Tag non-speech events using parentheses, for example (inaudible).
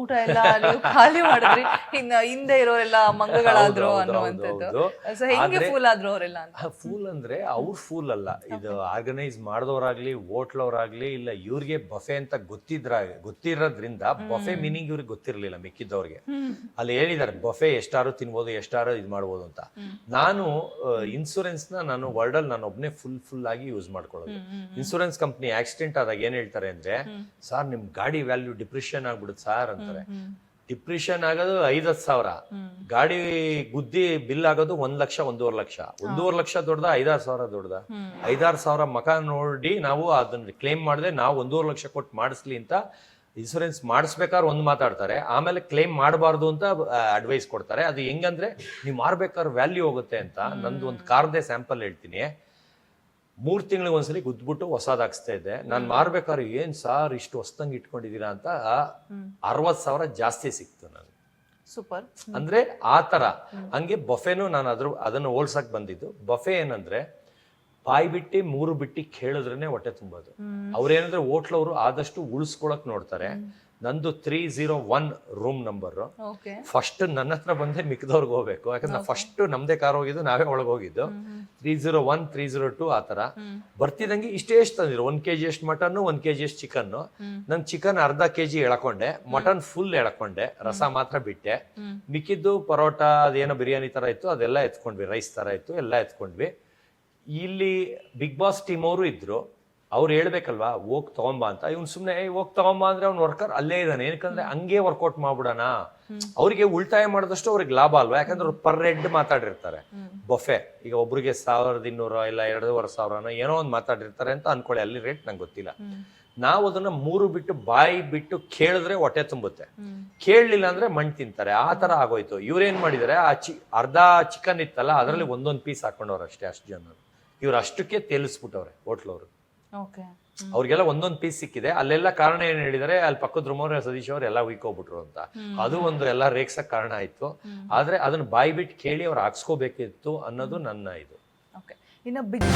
ಊಟ ಎಲ್ಲ ನೀವು ಖಾಲಿ ಮಾಡಿದ್ರಿ. (laughs) ಇನ್ನ ಹಿಂದೆ ಇರೋರೆಲ್ಲ ಮಂಗಗಳಾದ್ರು ಅನ್ನುವಂಥದ್ದು. ಸೊ ಹೆಂಗೆ ಫೂಲ್ ಆದ್ರು ಅವರೆಲ್ಲ ಫೂಲ್ ಅಂದ್ರೆ ಅವ್ರ ಫೂಲ್ ಅಲ್ಲ. ಇದು ಆರ್ಗನೈಸ್ ಮಾಡಿದವರಾಗ್ಲಿ ಹೋಟ್ಲವ್ರಾಗ್ಲಿ ಇಲ್ಲ ಇವ್ರಿಗೆ ಬಫೆ ಅಂತ ಗೊತ್ತಿದ್ರ ಗೊತ್ತಿರೋದ್ರಿಂದ ಬಫೆ ಮೀನಿಂಗ್ ಇವ್ರಿಗೆ ಗೊತ್ತಿರ್ಲಿಲ್ಲ ಮಿಕ್ಕಿದ್ದವ್ರಿಗೆ. ಅಲ್ಲಿ ಹೇಳಿದ್ದಾರೆ ಬಫೆ ಎಷ್ಟಾರು ತಿನ್ಬೋದು ಎಷ್ಟಾರು ಇದು ಮಾಡ್ಬೋದು ಅಂತ. ನಾನು ಇನ್ಸೂರೆನ್ಸ್ನ ನಾನು ವರ್ಲ್ಡ್ ಅಲ್ಲಿ ನಾನು ಒಬ್ನೇ ಫುಲ್ ಫುಲ್ ಆಗಿ ಯೂಸ್ ಮಾಡ್ಕೊಳ್ಳೋದು. ಇನ್ಸೂರೆನ್ಸ್ ಕಂಪ್ನಿ ಆಕ್ಸಿಡೆಂಟ್ ಆದಾಗ ಏನ್ ಹೇಳ್ತಾರೆ ಅಂದ್ರೆ ಸರ್ ನಿಮ್ ಗಾಡಿ ವ್ಯಾಲ್ಯೂ ಡಿಪ್ರೆಷನ್ ಆಗ್ಬಿಡುತ್ತೆ. ಸರ್ ಅಂತಾರೆ. ಡಿಪ್ರಿಷನ್ ಆಗೋದು ಐದತ್ತು ಸಾವಿರ. ಗಾಡಿ ಗುದ್ದಿ ಬಿಲ್ ಆಗೋದು ಒಂದ್ ಲಕ್ಷ ಒಂದೂವರೆ ಲಕ್ಷ. ಒಂದೂವರೆ ಲಕ್ಷ ದೊಡ್ಡದ ಐದಾರು ಸಾವಿರ ದೊಡ್ಡದ. ಐದಾರು ಸಾವಿರ ಮಕ ನೋಡಿ ನಾವು ಅದನ್ನ ಕ್ಲೇಮ್ ಮಾಡದೆ ನಾವು ಒಂದೂವರೆ ಲಕ್ಷ ಕೊಟ್ಟು ಮಾಡಿಸ್ಲಿ ಅಂತ ಇನ್ಸೂರೆನ್ಸ್ ಮಾಡಿಸ್ಬೇಕಾದ್ರೆ ಒಂದು ಮಾತಾಡ್ತಾರೆ. ಆಮೇಲೆ ಕ್ಲೇಮ್ ಮಾಡಬಾರ್ದು ಅಂತ ಅಡ್ವೈಸ್ ಕೊಡ್ತಾರೆ. ಅದು ಹೆಂಗಂದ್ರೆ ನೀವು ಮಾರ್ಬೇಕಾದ್ರೆ ವ್ಯಾಲ್ಯೂ ಹೋಗುತ್ತೆ ಅಂತ. ನಂದು ಒಂದು ಕಾರ್ದೇ ಸ್ಯಾಂಪಲ್ ಹೇಳ್ತೀನಿ. ಮೂರ್ ತಿಂಗಳಿಗೆ ಒಂದ್ಸಲಿ ಗುದ್ಬಿಟ್ಟು ಹೊಸಾದ್ ಹಾಕ್ಸ್ತಾ ಇದ್ದೆ. ನಾನು ಮಾರ್ಬೇಕಾದ್ರೆ ಏನ್ ಸಾರ್ ಇಷ್ಟು ಹೊಸ್ದಂಗ್ ಇಟ್ಕೊಂಡಿದೀರಾ ಅಂತ ಅರವತ್ ಸಾವಿರ ಜಾಸ್ತಿ ಸಿಕ್ತು ನನಗೆ ಸೂಪರ್. ಅಂದ್ರೆ ಆ ತರ. ಹಂಗೆ ಬಫೆನೂ ನಾನು ಅದ್ರ ಅದನ್ನ ಹೋಲ್ಸಕ್ ಬಂದಿದ್ದು. ಬಫೆ ಏನಂದ್ರೆ ಬಾಯಿ ಬಿಟ್ಟು ಮೂರು ಬಿಟ್ಟು ಕೇಳಿದ್ರೇನೆ ಹೊಟ್ಟೆ ತುಂಬೋದು. ಅವ್ರೇನಂದ್ರೆ ಹೋಟ್ಲವ್ರು ಆದಷ್ಟು ಉಳಿಸ್ಕೊಳಕ್ ನೋಡ್ತಾರೆ. ನಂದು three zero one room number okay first ನನ್ನ ಹತ್ರ ಬಂದೆ ಮಿಕ್ಕದವ್ರಿಗೆ ಹೋಗ್ಬೇಕು. ಯಾಕಂದ್ರೆ ಫಸ್ಟ್ ನಮ್ದೇ ಕಾರ್ ಹೋಗಿದ್ದು ನಾವೇ ಒಳಗೆ ಹೋಗಿದ್ದು. Three zero one three zero two ಆ ತರ ಬರ್ತಿದಂಗೆ ಇಷ್ಟೇ ಎಷ್ಟು ತಂದಿರು ಒಂದ್ ಕೆಜಿ ಎಷ್ಟು ಮಟನ್ ಒಂದ್ ಕೆಜಿ ಎಷ್ಟು ಚಿಕನ್ ನನ್ ಚಿಕನ್ ಅರ್ಧ ಕೆಜಿ ಎಳ್ಕೊಂಡೆ. ಮಟನ್ ಫುಲ್ ಎಳ್ಕೊಂಡೆ. ರಸ ಮಾತ್ರ ಬಿಟ್ಟೆ. ಮಿಕ್ಕಿದ್ದು ಪರೋಟ ಅದೇನೋ ಬಿರಿಯಾನಿ ತರ ಇತ್ತು ಅದೆಲ್ಲ ಎತ್ಕೊಂಡ್ವಿ. ರೈಸ್ ತರ ಇತ್ತು ಎಲ್ಲ ಎತ್ಕೊಂಡ್ವಿ. ಇಲ್ಲಿ ಬಿಗ್ ಬಾಸ್ ಟೀಮ್ ಅವರು ಇದ್ರು. ಅವ್ರು ಹೇಳ್ಬೇಕಲ್ವಾ ಹೋಗ್ ತಗೊಂಬಾ ಅಂತ. ಇವ್ನು ಸುಮ್ನೆ ಹೋಗ್ ತಗೊಂಬಾ ಅಂದ್ರೆ ಅವ್ನ ವರ್ಕರ್ ಅಲ್ಲೇ ಇದ್ದಾನೆ ಏನಕ್ಕಂದ್ರೆ ಹಂಗೆ ವರ್ಕೌಟ್ ಮಾಡ್ಬಿಡೋಣ. ಅವ್ರಿಗೆ ಉಳಿತಾಯ ಮಾಡಿದಷ್ಟು ಅವ್ರಿಗೆ ಲಾಭ ಅಲ್ವಾ? ಯಾಕಂದ್ರೆ ಅವ್ರು ಪರ್ ಹೆಡ್ ಮಾತಾಡಿರ್ತಾರೆ. ಬೊಫೆ ಈಗ ಒಬ್ರಿಗೆ ಸಾವಿರದ ಇನ್ನೂರ ಇಲ್ಲ ಎರಡೂವರೆ ಸಾವಿರನ ಏನೋ ಒಂದು ಮಾತಾಡಿರ್ತಾರೆ ಅಂತ ಅನ್ಕೊಳ್ಳಿ ಅಲ್ಲಿ ರೇಟ್ ನಂಗೆ ಗೊತ್ತಿಲ್ಲ. ನಾವು ಅದನ್ನ ಮೂರು ಬಿಟ್ಟು ಬಾಯಿ ಬಿಟ್ಟು ಕೇಳಿದ್ರೆ ಹೊಟ್ಟೆ ತುಂಬುತ್ತೆ. ಕೇಳಲಿಲ್ಲ ಅಂದ್ರೆ ಮಣ್ಣು ತಿಂತಾರೆ. ಆ ತರ ಆಗೋಯ್ತು. ಇವ್ರೇನ್ ಮಾಡಿದಾರೆ? ಆ ಚಿ ಅರ್ಧ ಚಿಕನ್ ಇತ್ತಲ್ಲ ಅದರಲ್ಲಿ ಒಂದೊಂದು ಪೀಸ್ ಹಾಕೊಂಡವ್ರು ಅಷ್ಟೇ ಅಷ್ಟು ಜನ ಇವ್ರು ಅಷ್ಟಕ್ಕೆ ತೇಲಿಸ್ಬಿಟ್ಟವ್ರೆ ಹೋಟ್ಲವ್ರು. ಅವ್ರಿಗೆಲ್ಲ ಒಂದೊಂದು ಪೀಸ್ ಸಿಕ್ಕಿದೆ. ಅಲ್ಲೆಲ್ಲ ಕಾರಣ ಏನ್ ಹೇಳಿದರೆ ಅಲ್ಲಿ ಪಕ್ಕದ ರೂಮವ್ರೆ ಸತೀಶ್ ಅವ್ರು ಎಲ್ಲ ಉಯ್ಕೋಬಿಟ್ರು ಅಂತ. ಅದು ಒಂದು ಎಲ್ಲ ರೇಗ್ಸಕ್ ಕಾರಣ ಆಯ್ತು. ಆದ್ರೆ ಅದನ್ನ ಬಾಯಿ ಬಿಟ್ಟು ಕೇಳಿ ಅವ್ರು ಹಾಕ್ಸ್ಕೋಬೇಕಿತ್ತು ಅನ್ನೋದು ನನ್ನ ಇದು. ಇನ್ನು ಬಿಗ್